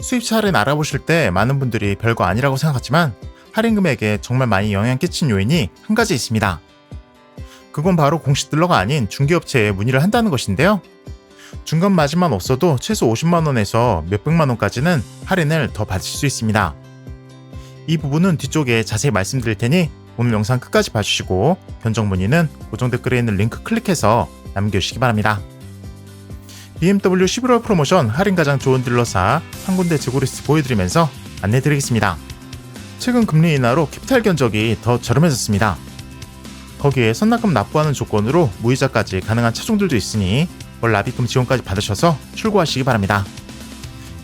수입차 할인 알아보실 때 많은 분들이 별거 아니라고 생각하지만 할인 금액에 정말 많이 영향 끼친 요인이 한 가지 있습니다. 그건 바로 공식 딜러가 아닌 중개업체에 문의를 한다는 것인데요. 중간 마진만 없어도 최소 50만원에서 몇백만원까지는 할인을 더 받으실 수 있습니다. 이 부분은 뒤쪽에 자세히 말씀드릴 테니 오늘 영상 끝까지 봐주시고 견적 문의는 고정 댓글에 있는 링크 클릭해서 남겨주시기 바랍니다. BMW 11월 프로모션 할인 가장 좋은 딜러사 한 군데 재고리스트 보여드리면서 안내드리겠습니다. 최근 금리 인하로 캐피탈 견적이 더 저렴해졌습니다. 거기에 선납금 납부하는 조건으로 무이자까지 가능한 차종들도 있으니 월 납입금 지원까지 받으셔서 출고하시기 바랍니다.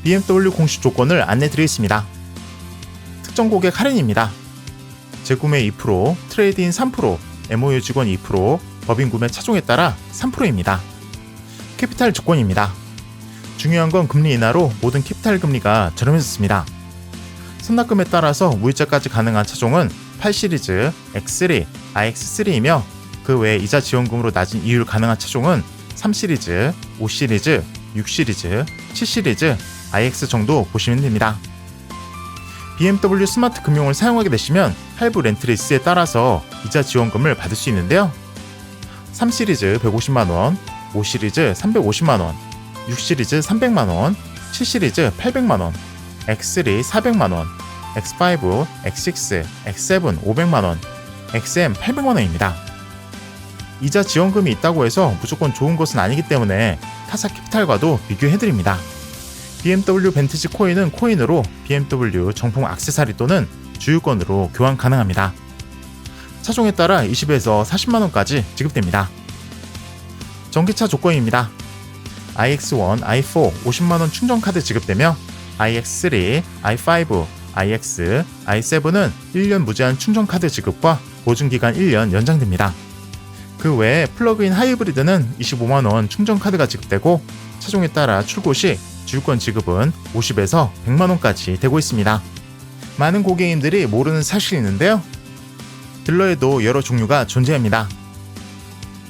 BMW 공식 조건을 안내드리겠습니다. 특정 고객 할인입니다. 재구매 2%, 트레이드인 3%, MOU 직원 2%, 법인 구매 차종에 따라 3%입니다. 캐피탈 조건입니다. 중요한 건 금리 인하로 모든 캐피탈 금리가 저렴해졌습니다. 선납금에 따라서 무이자까지 가능한 차종은 8 시리즈, X3, iX3이며 그 외에 이자 지원금으로 낮은 이율 가능한 차종은 3 시리즈, 5 시리즈, 6 시리즈, 7 시리즈, iX 정도 보시면 됩니다. BMW 스마트 금융을 사용하게 되시면 할부 렌트 리스에 따라서 이자 지원금을 받을 수 있는데요. 3 시리즈 150만원, 5 시리즈 350만원, 6 시리즈 300만원, 7 시리즈 800만원, X3 400만원, X5, X6, X7 500만원, XM 800만원입니다. 이자 지원금이 있다고 해서 무조건 좋은 것은 아니기 때문에 타사 캐피탈과도 비교해드립니다. BMW 벤티지 코인은 코인으로 BMW 정품 악세사리 또는 주유권으로 교환 가능합니다. 차종에 따라 20에서 40만원까지 지급됩니다. 전기차 조건입니다. iX1, i4 50만원 충전카드 지급되며 iX3, i5, iX, i7은 1년 무제한 충전카드 지급과 보증기간 1년 연장됩니다. 그 외에 플러그인 하이브리드는 25만원 충전카드가 지급되고 차종에 따라 출고 시 주유권 지급은 50에서 100만원까지 되고 있습니다. 많은 고객님들이 모르는 사실이 있는데요. 딜러에도 여러 종류가 존재합니다.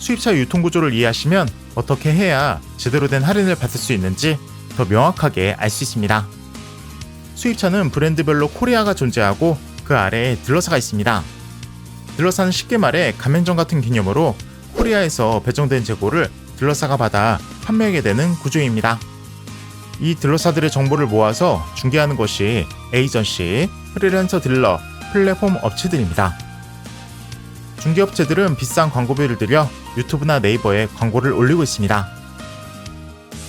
수입차 유통 구조를 이해하시면 어떻게 해야 제대로 된 할인을 받을 수 있는지 더 명확하게 알 수 있습니다. 수입차는 브랜드별로 코리아가 존재하고 그 아래에 딜러사가 있습니다. 딜러사는 쉽게 말해 가맹점 같은 개념으로 코리아에서 배정된 재고를 딜러사가 받아 판매하게 되는 구조입니다. 이 딜러사들의 정보를 모아서 중개하는 것이 에이전시, 프리랜서 딜러, 플랫폼 업체들입니다. 중개업체들은 비싼 광고비를 들여 유튜브나 네이버에 광고를 올리고 있습니다.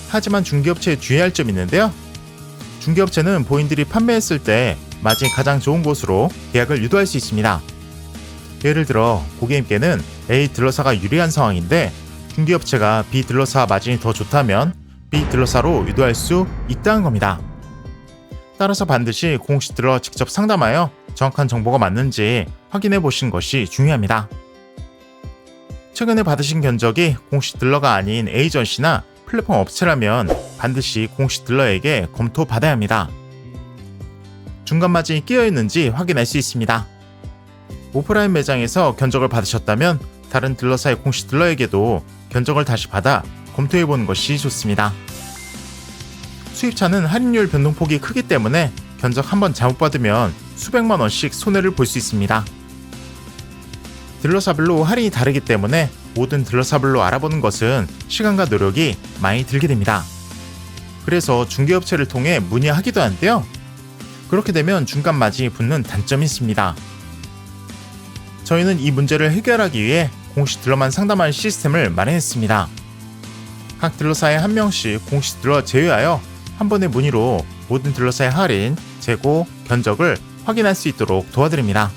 하지만 중개업체에 주의할 점이 있는데요. 중개업체는 본인들이 판매했을 때 마진이 가장 좋은 곳으로 계약을 유도할 수 있습니다. 예를 들어 고객님께는 A 딜러사가 유리한 상황인데 중개업체가 B 딜러사 마진이 더 좋다면 B 딜러사로 유도할 수 있다는 겁니다. 따라서 반드시 공식 딜러 직접 상담하여 정확한 정보가 맞는지 확인해 보시는 것이 중요합니다. 최근에 받으신 견적이 공식 딜러가 아닌 에이전시나 플랫폼 업체라면 반드시 공식 딜러에게 검토받아야 합니다. 중간 마진이 끼어 있는지 확인할 수 있습니다. 오프라인 매장에서 견적을 받으셨다면 다른 딜러사의 공식 딜러에게도 견적을 다시 받아 검토해 보는 것이 좋습니다. 수입차는 할인율 변동폭이 크기 때문에 견적 한 번 잘못 받으면 수백만 원씩 손해를 볼 수 있습니다. 딜러사별로 할인이 다르기 때문에 모든 딜러사별로 알아보는 것은 시간과 노력이 많이 들게 됩니다. 그래서 중개업체를 통해 문의하기도 하는데요. 그렇게 되면 중간 마진이 붙는 단점이 있습니다. 저희는 이 문제를 해결하기 위해 공식 딜러만 상담하는 시스템을 마련했습니다. 각 딜러사에 한 명씩 공식 딜러 제외하여 한 번의 문의로 모든 딜러사의 할인, 재고, 견적을 확인할 수 있도록 도와드립니다.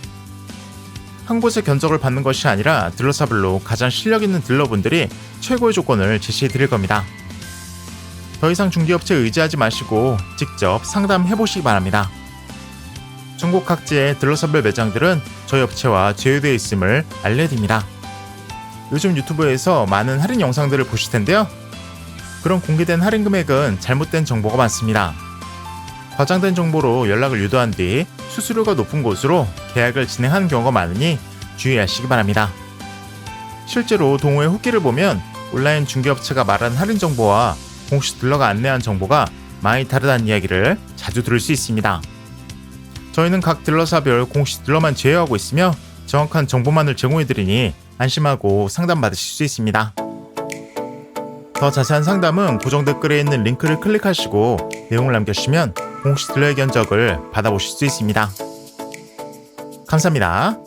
한 곳의 견적을 받는 것이 아니라 딜러사별로 가장 실력 있는 딜러분들이 최고의 조건을 제시해 드릴 겁니다. 더 이상 중개업체에 의지하지 마시고 직접 상담해 보시기 바랍니다. 전국 각지의 딜러선별 매장들은 저희 업체와 제휴되어 있음을 알려드립니다. 요즘 유튜브에서 많은 할인 영상들을 보실 텐데요. 그런 공개된 할인 금액은 잘못된 정보가 많습니다. 과장된 정보로 연락을 유도한 뒤 수수료가 높은 곳으로 계약을 진행하는 경우가 많으니 주의하시기 바랍니다. 실제로 동호회 후기를 보면 온라인 중개업체가 말한 할인 정보와 공식 딜러가 안내한 정보가 많이 다르다는 이야기를 자주 들을 수 있습니다. 저희는 각 딜러사별 공식 딜러만 제휴하고 있으며 정확한 정보만을 제공해드리니 안심하고 상담받으실 수 있습니다. 더 자세한 상담은 고정 댓글에 있는 링크를 클릭하시고 내용을 남겨주시면 공식 딜러의 견적을 받아보실 수 있습니다. 감사합니다.